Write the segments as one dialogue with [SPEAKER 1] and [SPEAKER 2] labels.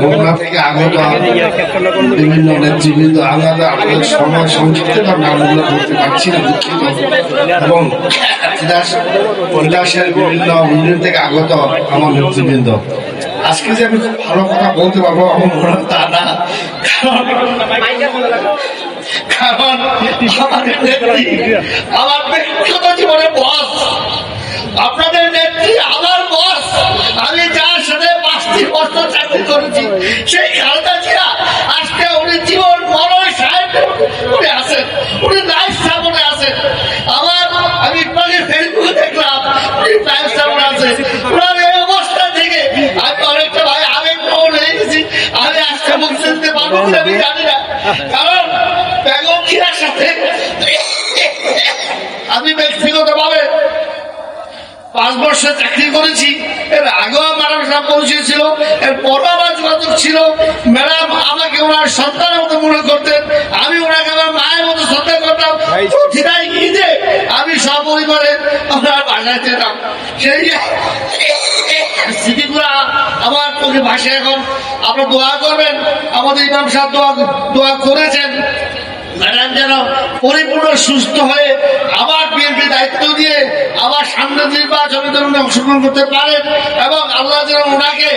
[SPEAKER 1] হোমনা থেকে আগত বিভিন্ন নেতৃবৃন্দ, আলাদা আমাদের সময় সংক্ষিপ্ত নামগুলো করতে পারছি না এবং কৈলাসের বিভিন্ন থেকে আগত আমার নেতৃবৃন্দ। আজকে যে আমি ভালো কথা বলতে পারব আমার তা না। কারণ আপনাদের নেত্রী, আমার বস করেছি। সেই খালদা জিয়া আজকে উনি জীবন মরণ সাহেব উনি আছেন। উনি লাইফ সামনে আছেন। আমার, আমি ইকবালের ফেসবুকে দেখলাম লাইফ আছে অবস্থা থেকে আমি অনেকটা ভাই মুখ কারণ সাথে আমি পাঁচ বছর চাকরি করেছি এর আগেও ম্যাডাম সাহেব পরিচয় ছিল এর পরও আমার যোগাযোগ ছিল। ম্যাডাম আমাকে ওনার সন্তানের মতো মনে করতেন আমি ওনাকে আমার মায়ের মতো শ্রদ্ধা করতাম। ঈদে আমি সপরিবারে ওনার বাসায় যেতাম। সেই স্মৃতিগুলা আমার চোখে ভাসে এখন। আপনারা দোয়া করবেন আমাদের ইমাম সাহেব দোয়া দোয়া করেছেন। ম্যাডাম যেন পরিপূর্ণ সুস্থ হয়ে আবার বিএনপি দায়িত্ব দিয়ে আবার সামনে নির্বাচনে যেন উনি অংশগ্রহণ করতে পারেন এবং আল্লাহ যেন ওনাকে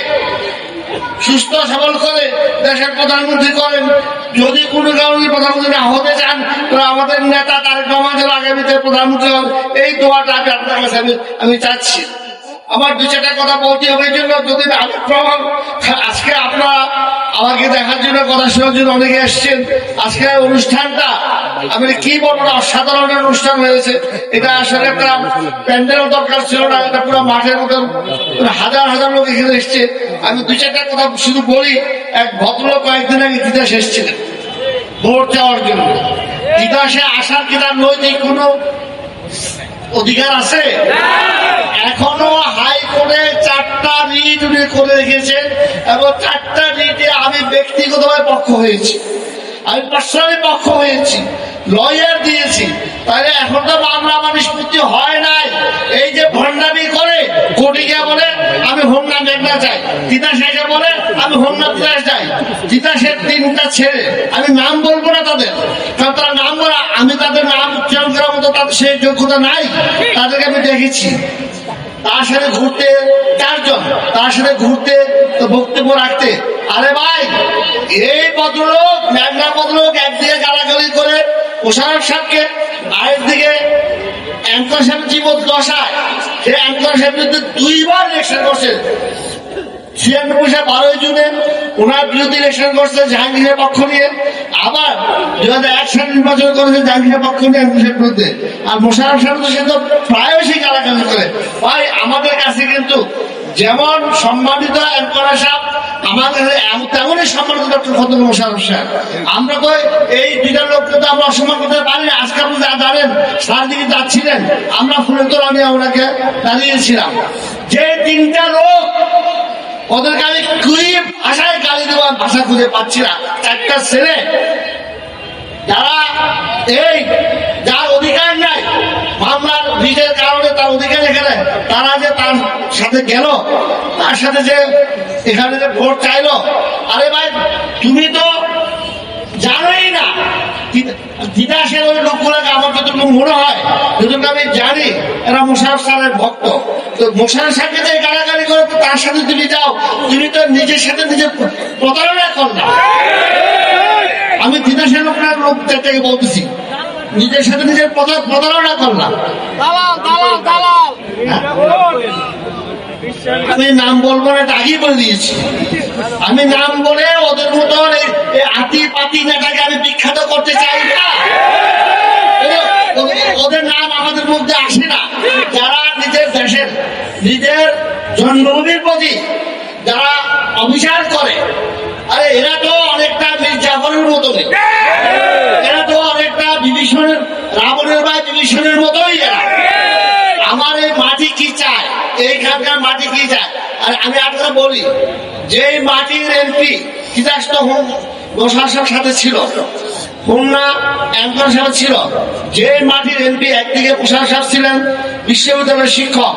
[SPEAKER 1] সুস্থ সবল করে দেশের প্রধানমন্ত্রী করেন। যদি কোনো কারণে প্রধানমন্ত্রী না হতে চান তাহলে আমাদের নেতা তারেক রহমান যেন আগামীতে প্রধানমন্ত্রী হন, এই দোয়াটা আমি আপনার কাছে আমি আমি চাচ্ছি। আমার দু চারটা কথা বলতে হবে, এই জন্য যদি প্রমাণ আজকে আপনারা আমাকে দেখার জন্য, কথা শোনার জন্য অনেকে এসছেন। আজকে অনুষ্ঠানটা, আমি কি বলব না অসাধারণ অনুষ্ঠান হয়েছে। এটা আসলে একটা প্যান্ডেলও দরকার ছিল না, এটা পুরো মাঠের মতন। হাজার হাজার লোক এখানে এসছে। আমি দু চারটা কথা শুধু বলি, এক ভদ্রলোক কয়েকদিন আগে তিতাস এসেছিলেন, ভোট চাওয়ার জন্য। তিতাসে আসার কি তার নৈতিক কোনো অধিকার আছে? এখনও হাইকোর্টে চারটা রিট উনি করে রেখেছেন, এবং চারটা রিটে আমি ব্যক্তিগতভাবে পক্ষ হয়েছি। আমি পার্সোনালি পক্ষ হয়েছি। লয়ার দিয়েছি। তাহলে এখন তো মামলা আমার নিষ্পত্তি হয় নাই। এই যে ভণ্ডামি করে গিয়ে বলে, আমি হোমনা মেঘনা চাই। তিতা এসে বলে, আমি হোমনা তিতাস চাই। তিতাসের তিনটা ছেড়ে আমি নাম বলব না তাদের। কারণ তারা নাম বলা, আমি তাদের নাম উচ্চারণ করার মতো তাদের, সেই যোগ্যতা নাই। তাদেরকে আমি দেখেছি। তার সাথে ঘুরতে চারজন তার সাথে ঘুরতে তো বক্তব্য রাখতে। আরে ভাই, এই ভদ্রলোক ম্যাগনা ভদ্রলোক একদিকে গালাগালি করে মোশারফ সাহেবকে, আরেকদিকে অ্যাঙ্কর সাহেব জীবন দশায় সে অ্যাঙ্কর সাহেব দুইবার ইলেকশন করছে। বারোই ওনার করছে পক্ষ নিয়ে। আবার এক পক্ষ নিয়ে আর তো সে তো প্রায়শই করে। ভাই, আমাদের কাছে কিন্তু যেমন সম্মানিত কাছে তেমনই সম্মানিত ডক্টর মোশারফ সাহেব। আমরা কই এই দুইটা লোককে তো আমরা অসম্মান করতে পারি আজকে আপনি যা জানেন সার দিকে যাচ্ছিলেন। আমরা ফুলের তোলা নিয়ে ওনাকে দাঁড়িয়েছিলাম। যে তিনটা লোক ওদেরকে আমি কুড়ি ভাষায় গালি আমি ভাষা খুঁজে পাচ্ছি না। চারটা ছেলে, যারা এই, যার অধিকার নাই, মামলার নিজের কারণে তার অধিকার এখানে তারা যে তার সাথে গেল, তার সাথে যে এখানে যে ভোট চাইলো, আরে ভাই, তুমি তো জানোই না দিদাসের সে লোকগুলোকে যতটুকু মনে হয় যতটুকু আমি জানি এরা মোশারফ স্যারের ভক্ত। তো মোশারফ স্যারকে যে গালাগালি করে তো তার সাথে তুমি যাও। তুমি তো নিজের সাথে নিজে প্রতারণা কর না। আমি দিদাসের লোকরা লোকদের থেকে বলতেছি নিজের সাথে নিজের প্রতারণা কর না।
[SPEAKER 2] দালাল
[SPEAKER 1] আমি নাম বলব না এটা আগেই বলে দিয়েছি। আমি নাম বলে ওদের মতন আতি পাতি নেতাকে আমি বিখ্যাত করতে চাই না ওদের- ওদের- ওদের নাম আমাদের মধ্যে আসে না। যারা নিজের দেশের, নিজের জন্মভূমির প্রতি যারা অভিযান করে, আরে এরা তো অনেকটা মির্জাফরের মতনই। এরা তো অনেকটা বিভীষণের, রাবণের বা বিভীষণের মতোই এরা। আমার এই মাটি কি চায়? এইখানকার মাটি কি চায়? আর আমি আপনাকে বলি যে মাটির এমপি তিতাস তো হোম সাথে ছিল। খুলনা ছিল। যে মাটির এমপি একদিকে প্রশাসক ছিলেন বিশ্ববিদ্যালয়ের শিক্ষক।